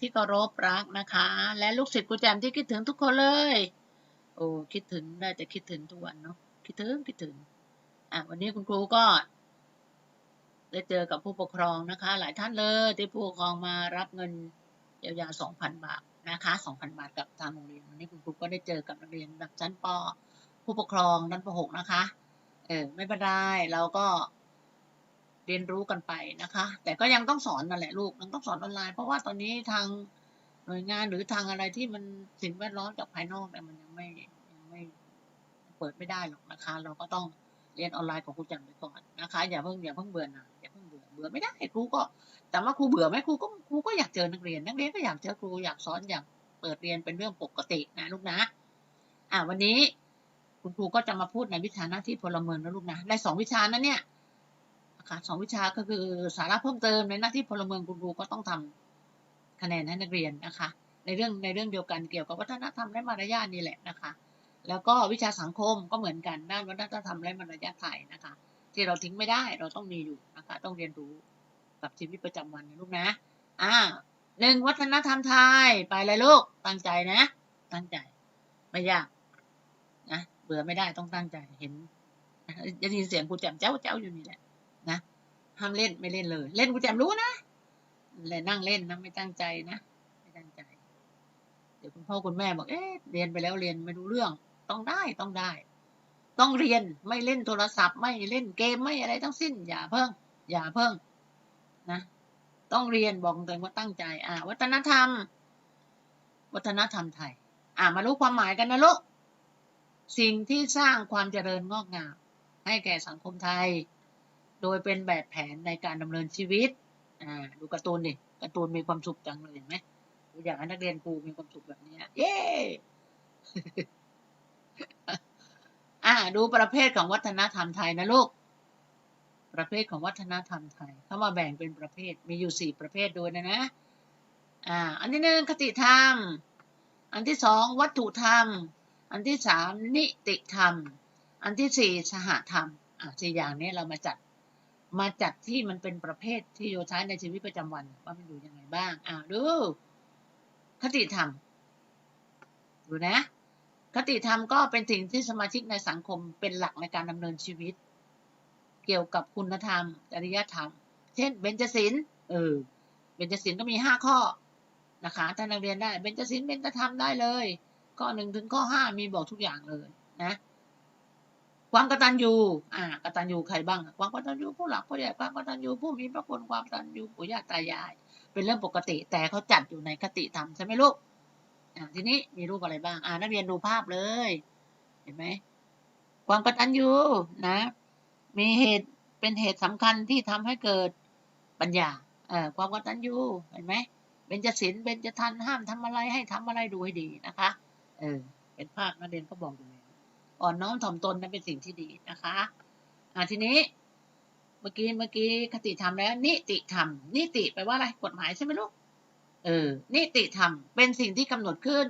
ที่เคารพรักนะคะ และลูกศิษย์ครูแจมที่คิดถึงทุกคนเลย โอ้คิดถึงได้แต่คิดถึงทุกวันเนาะคิดถึงคิดถึงอะวันนี้คุณครูก็ได้เจอกับผู้ปกครองนะคะ หลายท่านเลยที่ผู้ปกครองมารับเงินเยียวยา2,000 บาทนะคะ2,000 บาทกับทางโรงเรียนวันนี้คุณครูก็ได้เจอกับนักเรียนระดับชั้นปผู้ปกครองชั้นป .6 นะคะ เออไม่เป็นไรเราก็ เรียนรู้กันไปนะคะ แต่ก็ยังต้องสอนนั่นแหละลูกยังต้องสอนออนไลน์ เพราะว่าตอนนี้ทางหน่วยงานหรือทางอะไรที่มันสิ่งแวดล้อมจากภายนอกเนี่ยมันยังไม่ยังไม่เปิดไม่ได้หรอกนะคะ เราก็ต้องเรียนออนไลน์ของครูแจำไปก่อนนะคะ อย่าเพิ่งอย่าเพิ่งเบื่อน่ายอย่าเพิ่งเบื่อเบื่อไม่ได้ครูก็ แต่ว่าครูเบื่อไหมครูก็ครูก็อยากเจอนักเรียนนักเรียนก็อยากเจอครูอยากสอนอยากเปิดเรียนเป็นเรื่องปกตินะลูกนะ อ่าวันนี้คุณครูก็จะมาพูดในวิชาหน้าที่พลเมืองนะลูกนะได้สองวิชานั้นเนี่ย นะคะสองวิชาก็คือสาระเพิ่มเติมในหน้าที่พลเมืองคุณครูก็ต้องทำคะแนนให้นักเรียนนะคะ ในเรื่องในเรื่องเดียวกันเกี่ยวกับวัฒนธรรมและมารยาทนี่แหละนะคะ แล้วก็วิชาสังคมก็เหมือนกันด้านวัฒนธรรมและมารยาทไทยนะคะ ที่เราทิ้งไม่ได้เราต้องมีอยู่นะคะ ต้องเรียนรู้กับชีวิตประจำวันนะลูกนะอ่าหนึ่งวัฒนธรรมไทยไปเลยลูกตั้งใจนะ ตั้งใจไม่ยากนะเบื่อไม่ได้ต้องตั้งใจเห็นนะจะยินเสียงครูแจ่มเจ้าเจ้าอยู่นี่แหละ นะห้ามเล่นไม่เล่นเลย เล่นครูแจมรู้นะเลยนั่งเล่นนะไม่ตั้งใจนะไม่ตั้งใจ เดี๋ยวคุณพ่อคุณแม่บอกเอ๊ะเรียนไปแล้วเรียนไม่รู้เรื่อง ต้องได้ต้องได้ ต้องเรียนไม่เล่นโทรศัพท์ ไม่เล่นเกมไม่อะไรทั้งสิ้น อย่าเพิ่ง อย่าเพิ่งนะต้องเรียนบอกตัวเองว่าตั้งใจ อ่า วัฒนธรรม วัฒนธรรมไทย อ่ามารู้ความหมายกันนะลูกสิ่งที่สร้างความเจริญงอกงามให้แก่สังคมไทย โดยเป็นแบบแผนในการดำเนินชีวิต อ่า ดูการ์ตูนดิ การ์ตูนมีความสุขจังเลยเห็นไหมกูอยากให้นักเรียนครูมีความสุขแบบนี้ เย้ อ่า ดูประเภทของวัฒนธรรมไทยนะลูก ประเภทของวัฒนธรรมไทย เขามาแบ่งเป็นประเภท มีอยู่สี่ประเภทด้วยนะนะ อ่า อันที่หนึ่งคติธรรม อันที่สองวัตถุธรรม อันที่สามนิติธรรม อันที่สี่สหธรรม อะสี่อย่างนี้เรามาจัด มาจัดที่มันเป็นประเภทที่โยใช้ในชีวิตประจำวัน ว่ามันอยู่ยังไงบ้างอ่าดู คติธรรม ดูนะ คติธรรมก็เป็นสิ่งที่สมาชิกในสังคมเป็นหลักในการดำเนินชีวิต เกี่ยวกับคุณธรรม จริยธรรม เช่น เบญจศีลเออเบญจศีลก็มีห้าข้อนะคะถ้านักเรียนได้ เบญจศีลเบญจธรรมได้เลย ข้อหนึ่งถึงข้อห้ามีบอกทุกอย่างเลยนะ ความกตัญญูอ่ากตัญญูใครบ้าง ความกตัญญูผู้หลักผู้ใหญ่ความกตัญญูผู้มีพระคุณความกตัญญูปู่ย่าตายาย เป็นเรื่องปกติ แต่เขาจัดอยู่ในคติธรรมใช่ไหมลูกอ่าทีนี้มีรูปอะไรบ้าง อ่านักเรียนดูภาพเลย เห็นไหมความกตัญญูนะ มีเหตุเป็นเหตุสำคัญที่ทำให้เกิดปัญญาเอ่อความกตัญญูเห็นไหมเบญจศีลเบญจทันห้ามทำอะไรให้ทำอะไรดูให้ดีนะคะ เออเป็นภาคนักเรียนก็บอกอยู่แล้ว อ่อนน้อมถ่อมตนนั้นเป็นสิ่งที่ดีนะคะอ่าทีนี้ เมื่อกี้เมื่อกี้คติธรรมแล้ว นิติธรรม นิติแปลว่าอะไรกฎหมายใช่ไหมลูกเออ นิติธรรมเป็นสิ่งที่กำหนดขึ้น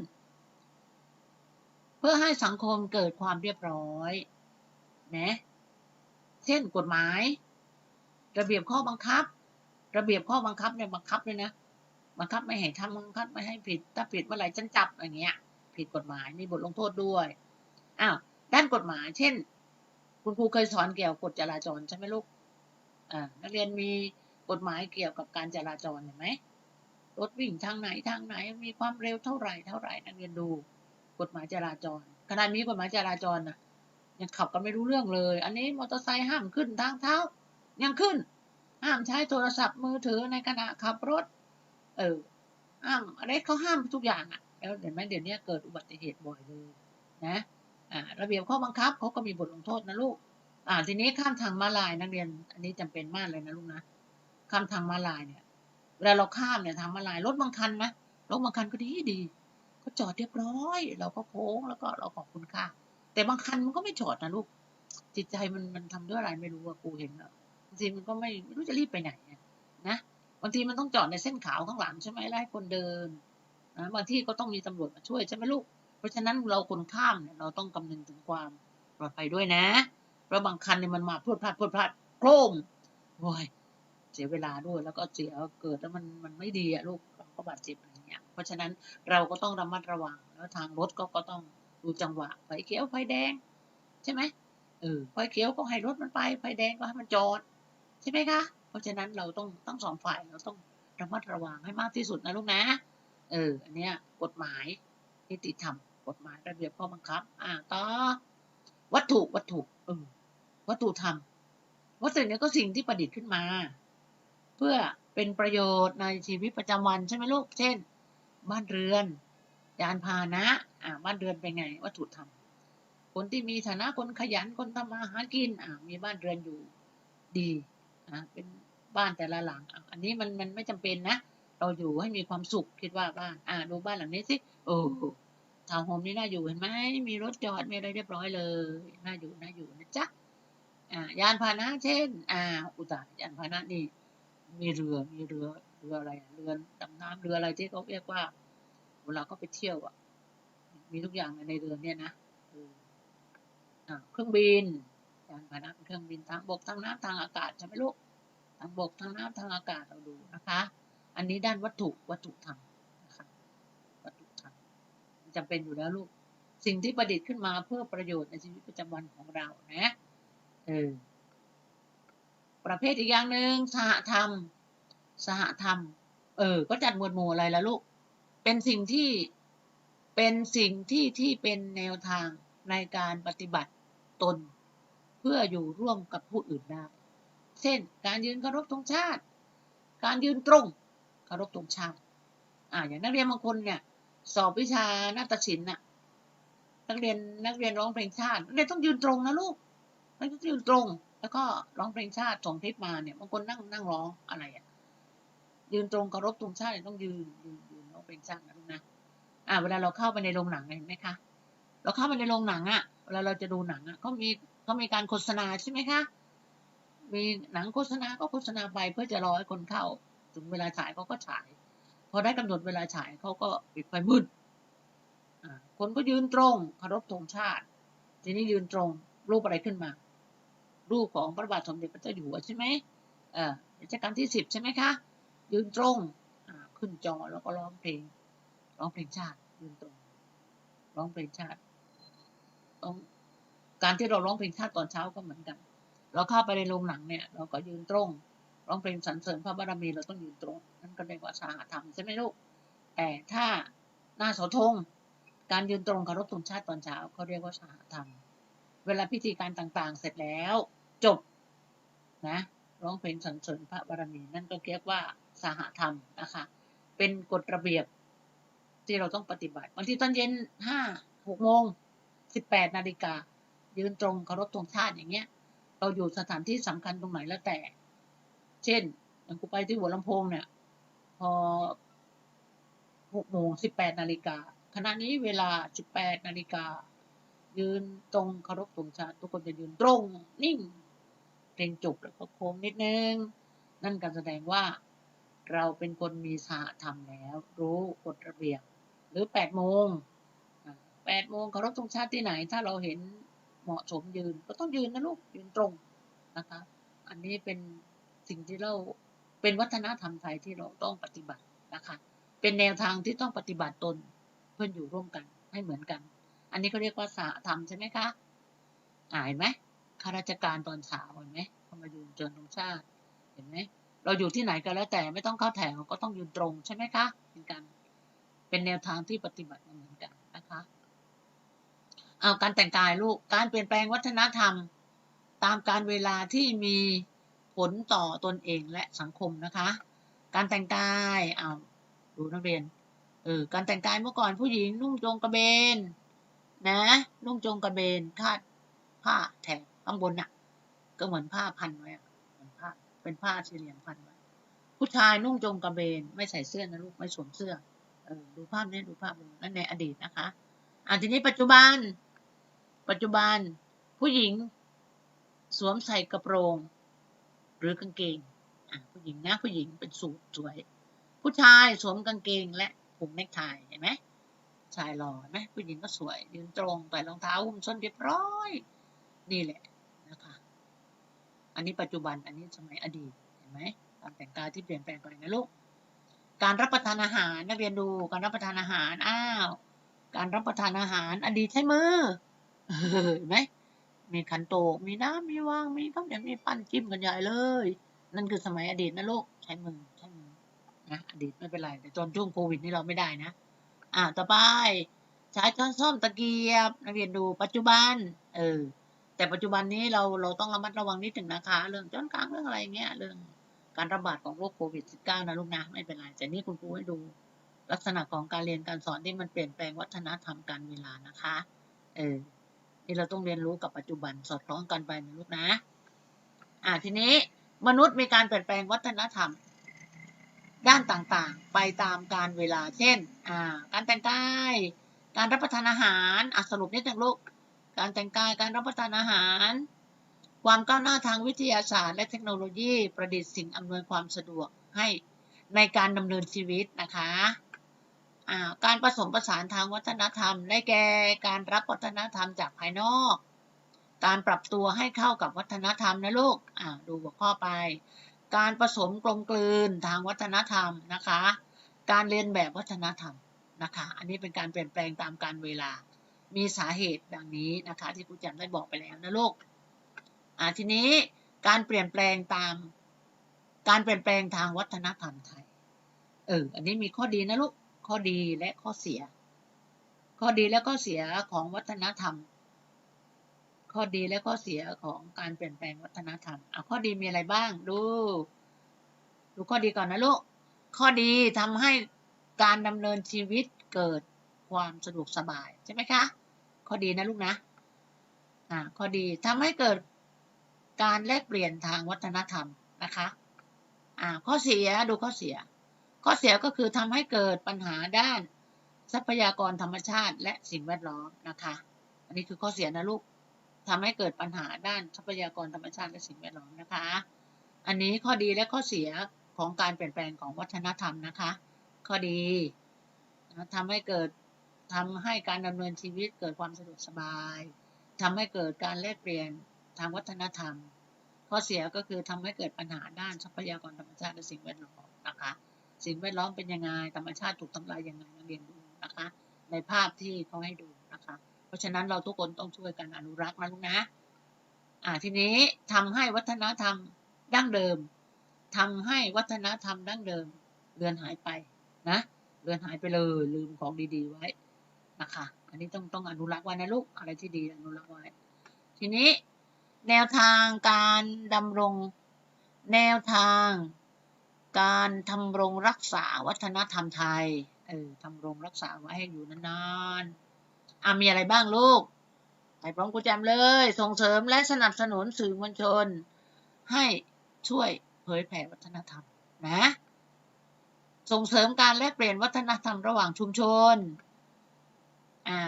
เพื่อให้สังคมเกิดความเรียบร้อยนะเช่นกฎหมาย ระเบียบข้อบังคับ ระเบียบข้อบังคับเนี่ยบังคับเลยนะบังคับไม่ให้ทำบังคับไม่ให้ผิด ถ้าผิดเมื่อไหร่ฉันจับอย่างเงี้ย ผิดกฎหมายมีบทลงโทษด้วยอ้าว ด้านกฎหมาย เช่น คุณครูเคยสอนเกี่ยวกับกฎจราจรใช่ไหมลูกอ่านักเรียนมีกฎหมายเกี่ยวกับการจราจรเห็นไหมรถวิ่งทางไหนทางไหน มีความเร็วเท่าไหร่เท่าไหร่นักเรียนดู กฎหมายจราจรขณะมีกฎหมายจราจรนะยังขับกันไม่รู้เรื่องเลย อันนี้มอเตอร์ไซค์ห้ามขึ้นทางเท้า ยังขึ้น ห้ามใช้โทรศัพท์มือถือในขณะขับรถ เออห้ามอะไรเขาห้ามทุกอย่างอะ แล้วเห็นไหมเดี๋ยวนี้เกิดอุบัติเหตุบ่อยเลยนะ ระเบียบข้อบังคับเขาก็มีบทลงโทษนะลูกอ่าทีนี้ข้ามทางม้าลายนักเรียน อันนี้จำเป็นมากเลยนะลูกนะข้ามทางม้าลายเนี่ยเวลาเราข้ามเนี่ยทางม้าลายรถบางคันนะรถบางคันก็ดีดีเขาจอดเรียบร้อย เราก็โค้งแล้วก็เราขอบคุณค่าแต่บางคันมันก็ไม่จอดนะลูก จิตใจมันมันทำด้วยอะไรไม่รู้อะกูเห็นอะบางทีมันก็ไม่ไม่รู้จะรีบไปไหนนะบางทีมันต้องจอดในเส้นขาวข้างหลังใช่ไหมไล่คนเดินนะบางที่ก็ต้องมีตำรวจมาช่วยใช่ไหมลูก เพราะฉะนั้นเราคนข้ามเนี่ยเราต้องคำนึงถึงความปลอดภัยด้วยนะ เพราะบางคันเนี่ยมันมาพรวดพลาดพรวดพลาดโครมโว้ยเสียเวลาด้วยแล้วก็เสียเกิดแล้วมันมันไม่ดีอะลูกเราก็บาดเจ็บอะไรเงี้ย เพราะฉะนั้นเราก็ต้องระมัดระวังแล้วทางรถก็ก็ต้องดูจังหวะไฟเขียวไฟแดง ใช่ไหมเออไฟเขียวก็ให้รถมันไปไฟแดงก็ให้มันจอดใช่ไหมคะ เพราะฉะนั้นเราต้องทั้งสองฝ่ายเราต้องระมัดระวังให้มากที่สุดนะลูกนะ เออ อันเนี้ยกฎหมายนิติธรรม กฎหมายระเบียบข้อบังคับ อ่าต่อวัตถุวัตถุเออวัตถุธรรมวัตถุเนี่ยก็สิ่งที่ประดิษฐ์ขึ้นมา เพื่อเป็นประโยชน์ในชีวิตประจำวันใช่ไหมลูก เช่น บ้านเรือนยานพาหนะ อ่า บ้านเรือนเป็นไง วัตถุธรรมคนที่มีฐานะคนขยันคนทำมาหากิน อ่า มีบ้านเรือนอยู่ดีอ่าเป็นบ้านแต่ละหลังอะอันนี้มันมันไม่จำเป็นนะ เราอยู่ให้มีความสุขคิดว่าบ้าน อ่า ดูบ้านหลังนี้สิโอ้ ทาวน์โฮมนี่น่าอยู่เห็นไหมมีรถจอดมีอะไรเรียบร้อยเลย น่าอยู่น่าอยู่นะจ๊ะอ่ายานพาหนะเช่นอ่าอุตส่าห์ยานพาหนะนี่ มีเรือมีเรือเรืออะไรเรือดำน้ำเรืออะไรที่เขาเรียกว่าเวลาก็ไปเที่ยวอะ มีทุกอย่างในเรือเนี่ยนะเอออ่าเครื่องบินยานพาหนะเครื่องบินทางบกทางน้ำทางอากาศใช่ไหมลูกทางบกทางน้ำทางอากาศเราดูนะคะ อันนี้ด้านวัตถุวัตถุธรรมนะคะ วัตถุธรรมมัน จำเป็นอยู่แล้วลูก สิ่งที่ประดิษฐ์ขึ้นมาเพื่อประโยชน์ในชีวิตประจำวันของเรานะเออประเภทอีกอย่างหนึ่งสหธรรม สหธรรม เออ ก็จัดหมวดหมู่อะไรละลูก เป็นสิ่งที่เป็นสิ่งที่ที่เป็นแนวทางในการปฏิบัติตน เพื่ออยู่ร่วมกับผู้อื่นได้เช่น การยืนเคารพธงชาติ การยืนตรงเคารพธงชาติ อ่าอย่างนักเรียนบางคนเนี่ย สอบวิชานาฏศิลป์น่ะ นักเรียนนักเรียนร้องเพลงชาตินักเรียนต้องยืนตรงนะลูกนักเรียนต้องยืนตรง แล้วก็ร้องเพลงชาติส่งคลิปมาเนี่ยบางคนนั่งนั่งร้องอะไรอะ ยืนตรงเคารพธงชาติต้องยืนยืนยืนร้องเพลงชาตินะลูกนะอ่าเวลาเราเข้าไปในโรงหนังเห็นไหมคะเราเข้าไปในโรงหนังอะเวลาเราจะดูหนังอะเขามีเขามีการโฆษณาใช่ไหมคะมีหนังโฆษณาก็โฆษณาไปเพื่อจะรอให้คนเข้า ถึงเวลาฉายเขาก็ฉาย พอได้กำหนดเวลาฉายเขาก็ปิดไฟมืดคนก็ยืนตรงเคารพธงชาติ ทีนี้ยืนตรงรูปอะไรขึ้นมา รูปของพระบาทสมเด็จพระเจ้าอยู่หัวใช่ไหมเออรัชกาลที่สิบใช่ไหมคะยืนตรงขึ้นจอแล้วก็ร้องเพลงร้องเพลงชาติยืนตรงร้องเพลงชาติร้องการที่เราร้องเพลงชาติตอนเช้าก็เหมือนกัน เราเข้าไปในโรงหนังเนี่ย เราก็ยืนตรง ร้องเพลงสรรเสริญพระบารมีเราต้องยืนตรง นั่นก็เรียกว่าสหธรรมใช่ไหมลูก แต่ถ้าหน้าเสาธงการยืนตรงเคารพธงชาติตอนเช้าเขาเรียกว่าสหธรรม เวลาพิธีการต่างๆ เสร็จแล้ว จบนะร้องเพลงสรรเสริญพระบารมีนั่นก็เรียกว่าสหธรรมนะคะ เป็นกฎระเบียบที่เราต้องปฏิบัติบางทีตอนเย็นห้าหกโมงสิบแปดนาฬิกายืนตรงเคารพธงชาติอย่างเงี้ย เราอยู่สถานที่สำคัญตรงไหนแล้วแต่ เช่นอย่างกูไปที่หัวลำโพงเนี่ย พอหกโมงสิบแปดนาฬิกาขณะนี้เวลาสิบแปดนาฬิกา ยืนตรงเคารพธงชาติทุกคนจะยืนตรงนิ่งเพลงจบแล้วก็โค้งนิดนึง นั่นการแสดงว่าเราเป็นคนมีสหธรรมแล้ว รู้กฎระเบียบ หรือแปดโมงแปดโมงเคารพธงชาติที่ไหน ถ้าเราเห็นเหมาะสมยืน ก็ต้องยืนนะลูกยืนตรงนะคะ อันนี้เป็น สิ่งที่เราเป็นวัฒนธรรมไทยที่เราต้องปฏิบัตินะคะ เป็นแนวทางที่ต้องปฏิบัติตนเพื่อนอยู่ร่วมกันให้เหมือนกัน อันนี้ก็เรียกว่าสหธรรมใช่ไหมคะอ่าเห็นไหมข้าราชการตอนเช้าเห็นไหมเขามายืนเจริญธงชาติ เห็นไหมเราอยู่ที่ไหนก็แล้วแต่ไม่ต้องเข้าแถวก็ต้องยืนตรงใช่ไหมคะเป็นการเป็นแนวทางที่ปฏิบัติเหมือนกันนะคะเอาการแต่งกายลูกการเปลี่ยนแปลงวัฒนธรรม ตามการเวลาที่มี ผลต่อตนเองและสังคมนะคะ การแต่งกายเอาดูนักเรียนเออการแต่งกายเมื่อก่อนผู้หญิงนุ่งโจงกระเบนนะนุ่งโจงกระเบนคาดผ้าแถบข้างบนน่ะ ก็เหมือนผ้าพันไว้เหมือนผ้าเป็นผ้าสี่เหลี่ยมพันไว้ผู้ชายนุ่งโจงกระเบนไม่ใส่เสื้อนะลูกไม่สวมเสื้อเออดูภาพนี้ดูภาพนี้นั่นในอดีตนะคะอ่าทีนี้ปัจจุบัน ปัจจุบันผู้หญิง สวมใส่กระโปรง หรือกางเกงผู้หญิงนะผู้หญิงเป็นสูทสวย ผู้ชายสวมกางเกงและผูกเนคไทเห็นไหมชายหล่อไหมผู้หญิงก็สวยยืนตรงใส่รองเท้าหุ้มส้นเรียบร้อย นี่แหละนะคะ อันนี้ปัจจุบันอันนี้สมัยอดีตเห็นไหมการแต่งกายที่เปลี่ยนแปลงไปนะลูกการรับประทานอาหารนักเรียนดูการรับประทานอาหารอ้าว การรับประทานอาหารอดีตใช้มือเห็นไหม มีขันโตก มีน้ำมีวาง มีข้าวเหนียวมีปั้นจิ้มกันใหญ่เลย นั่นคือสมัยอดีตนะลูกใช้มือใช้มือนะอดีตไม่เป็นไร แต่ตอนช่วงโควิดนี่เราไม่ได้นะอ่าต่อไปใช้ช้อนส้อมตะเกียบนักเรียนดูปัจจุบัน เออ แต่ปัจจุบันนี้เราเราต้องระมัดระวังนิดหนึ่งนะคะ เรื่องจ้อนกลางเรื่องอะไรเงี้ยเรื่องการระบาดของโรคโควิด -19 นะลูกนะไม่เป็นไรแต่นี่คุณครูให้ดู ลักษณะของการเรียนการสอนที่มันเปลี่ยนแปลงวัฒนธรรมการเวลานะคะ เออ นี่เราต้องเรียนรู้กับปัจจุบันสอดคล้องกันไปนะลูกนะ อ่าทีนี้มนุษย์มีการเปลี่ยนแปลงวัฒนธรรม ด้านต่างๆ ไปตามการเวลาเช่น อ่า การแต่งกายการรับประทานอาหารอะสรุปนิดนึงลูกการแต่งกายการรับประทานอาหาร ความก้าวหน้าทางวิทยาศาสตร์ และเทคโนโลยีประดิษฐ์สิ่งอำนวยความสะดวกให้ในการดำเนินชีวิตนะคะ การผสมผสานทางวัฒนธรรม ได้แก่การรับวัฒนธรรมจากภายนอก การปรับตัวให้เข้ากับวัฒนธรรมนะลูกดูหัวข้อไป การผสมกลมกลืนทางวัฒนธรรมนะคะ การเรียนแบบวัฒนธรรมนะคะ อันนี้เป็นการเปลี่ยนแปลงตามการเวลา มีสาเหตุดังนี้นะคะ ที่ครูแจำได้บอกไปแล้วนะลูกทีนี้การเปลี่ยนแปลงตาม การเปลี่ยนแปลงทางวัฒนธรรมไทย เออ อันนี้มีข้อดีนะลูก ข้อดีและข้อเสีย ข้อดีและข้อเสียของวัฒนธรรม ข้อดีและข้อเสียของการเปลี่ยนแปลงวัฒนธรรมอะข้อดีมีอะไรบ้าง ดู ดูข้อดีก่อนนะลูก ข้อดีทำให้การดำเนินชีวิตเกิดความสะดวกสบายใช่ไหมคะ ข้อดีนะลูกนะ อ่า ข้อดีทำให้เกิดการแลกเปลี่ยนทางวัฒนธรรมนะคะ อ่า ข้อเสียดูข้อเสีย ข้อเสียก็คือทำให้เกิดปัญหาด้านทรัพยากรธรรมชาติ และสิ่งแวดล้อมนะคะ อันนี้คือข้อเสียนะลูกทำให้เกิดปัญหาด้านทรัพยากรธรรมชาติและสิ่งแวดล้อมนะคะ อันนี้ข้อดีและข้อเสียของการเปลี่ยนแปลงของวัฒนธรรมนะคะ ข้อดีทำให้เกิดทำให้การดำเนินชีวิตเกิดความสะดวกสบายทำให้เกิดการแลกเปลี่ยนทางวัฒนธรรม ข้อเสียก็คือทำให้เกิดปัญหาด้านทรัพยากรธรรมชาติและสิ่งแวดล้อมนะคะ สิ่งแวดล้อมเป็นยังไงธรรมชาติถูกทำลายยังไงนักเรียนดูนะคะ ในภาพที่เขาให้ดูนะคะ เพราะฉะนั้นเราทุกคนต้องช่วยกันอนุรักษ์นะลูกนะอ่าทีนี้ทำให้วัฒนธรรมดั้งเดิมทำให้วัฒนธรรมดั้งเดิมเลือนหายไปนะเลือนหายไปเลยลืมของดีๆไว้นะคะ อันนี้ต้องต้องอนุรักษ์ไว้นะลูกอะไรที่ดีอนุรักษ์ไว้ ทีนี้แนวทางการดำรงแนวทาง การทำรงรักษาวัฒนธรรมไทย เออทำรงรักษาไว้ให้อยู่นานๆอะมีอะไรบ้างลูก ไปพร้อมกูแจมเลย ส่งเสริมและสนับสนุนสื่อมวลชน ให้ช่วยเผยแผ่วัฒนธรรมนะ ส่งเสริมการแลกเปลี่ยนวัฒนธรรมระหว่างชุมชน อ่า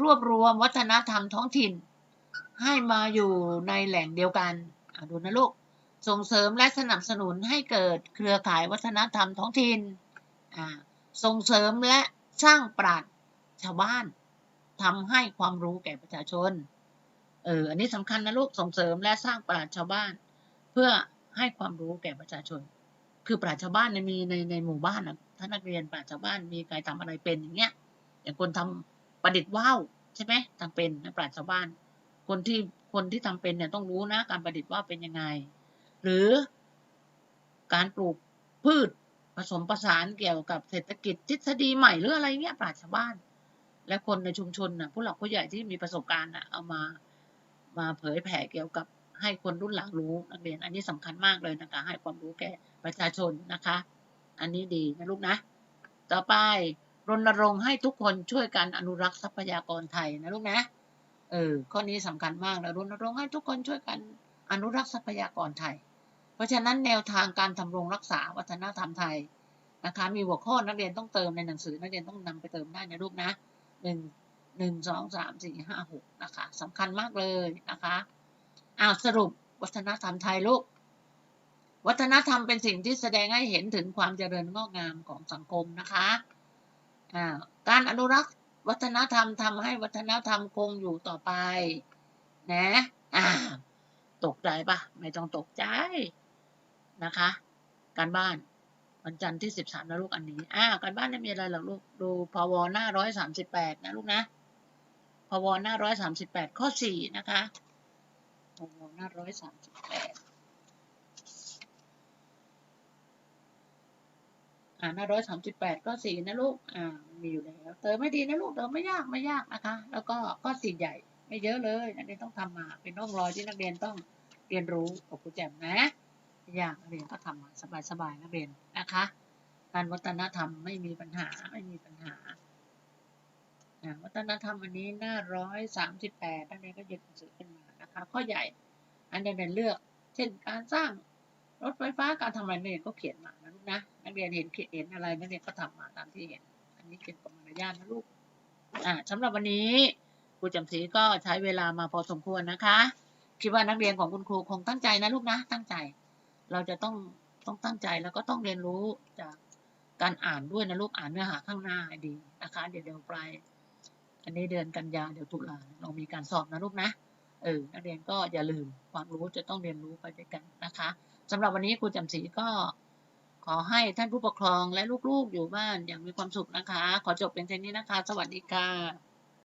รวบรวมวัฒนธรรมท้องถิ่น ให้มาอยู่ในแหล่งเดียวกัน อ่าดูนะลูก ส่งเสริมและสนับสนุนให้เกิดเครือข่ายวัฒนธรรมท้องถิ่นส่งเสริมและสร้างปราชญ์ชาวบ้านทำให้ความรู้แก่ประชาชน เออ อันนี้สำคัญนะลูก ส่งเสริมและสร้างปราชญ์ชาวบ้าน เพื่อให้ความรู้แก่ประชาชน คือปราชญ์ชาวบ้านเนี่ยมีในในหมู่บ้านนะถ้านักเรียนปราชญ์ชาวบ้านมีใครทำอะไรเป็นอย่างเงี้ย อย่างคนทำประดิษฐ์ว่าวใช่ไหมทำเป็นนะปราชญ์ชาวบ้าน คนที่คนที่ทำเป็นเนี่ยต้องรู้นะ การประดิษฐ์ว่าวเป็นยังไง หรือการปลูกพืชผสมผสานเกี่ยวกับเศรษฐกิจทฤษฎีใหม่หรืออะไรเงี้ยปราชชาวบ้าน และคนในชุมชนนะผู้หลักผู้ใหญ่ที่มีประสบการณ์นะเอามามาเผยแผ่เกี่ยวกับให้คนรุ่นหลังรู้นักเรียน อันนี้สำคัญมากเลยนะคะให้ความรู้แก่ประชาชนนะคะ อันนี้ดีนะลูกนะ ต่อไปรณรงค์ให้ทุกคนช่วยกันอนุรักษ์ทรัพยากรไทยนะลูกนะเออข้อนี้สำคัญมากนะรณรงค์ให้ทุกคนช่วยกันอนุรักษ์ทรัพยากรไทย เพราะฉะนั้นแนวทางการทำรงรักษาวัฒนธรรมไทยนะคะมีหัวข้อนักเรียนต้องเติมในหนังสือ นักเรียนต้องนำไปเติมได้นะลูกนะหนึ่งหนึ่งสองสามสี่ห้าหกนะคะสำคัญมากเลยนะคะอ้าวสรุปวัฒนธรรมไทยลูกวัฒนธรรมเป็นสิ่งที่แสดงให้เห็นถึงความเจริญงอกงามของสังคมนะคะอ่าการอนุรักษ์วัฒนธรรมทำให้วัฒนธรรมคงอยู่ต่อไปนะตกใจปะไม่ต้องตกใจ นะคะ การบ้านวันจันทร์ที่สิบสามนะลูกอันนี้อ่าการบ้านไม่มีอะไรหรอกลูกดูพวหน้าร้อยสามสิบแปดนะลูกนะพวหน้าร้อยสามสิบแปดข้อสี่นะคะพวหน้าร้อยสามสิบแปดอ่าหน้าร้อยสามสิบแปดข้อสี่นะลูกอ่ามีอยู่แล้วเติมไม่ดีนะลูกเติมไม่ยากไม่ยากนะคะ แล้วก็ข้อสี่ใหญ่ไม่เยอะเลยนักเรียนต้องทำมาเป็นร่องรอยที่นักเรียนต้องเรียนรู้กับครูแจ่มนะ ไม่ยากนักเรียนก็ทำมาสบายๆนักเรียนนะคะ การวัฒนธรรมไม่มีปัญหาไม่มีปัญหาวัฒนธรรมวันนี้หน้าร้อยสามสิบแปดนักเรียนก็หยิบหนังสือขึ้นมานะคะข้อใหญ่อันนักเรียนเลือก เช่นการสร้างรถไฟฟ้าการทำอะไรนักเรียนก็เขียนมานะลูกนะนักเรียนเห็นเห็นอะไรนักเรียนก็ทำมาตามที่เห็น อันนี้เกี่ยวกับมารยาทนะลูกอ่าสำหรับวันนี้ครูจำศรีก็ใช้เวลามาพอสมควรนะคะ คิดว่านักเรียนของคุณครูคงตั้งใจนะลูกนะ ตั้งใจ เราจะต้องต้องตั้งใจแล้วก็ต้องเรียนรู้จากการอ่านด้วยนะลูกอ่านเนื้อหาข้างหน้าดีนะคะเดี๋ยวเดี๋ยวปลายอันนี้เดือนกันยาเดี๋ยวตุลาเรามีการสอบนะลูกนะเออนักเรียนก็อย่าลืมความรู้จะต้องเรียนรู้ไปด้วยกันนะคะสำหรับวันนี้ครูจำศรีก็ขอให้ท่านผู้ปกครองและลูกๆอยู่บ้านอย่างมีความสุขนะคะ ขอจบเป็นเช่นนี้นะคะ สวัสดีค่ะ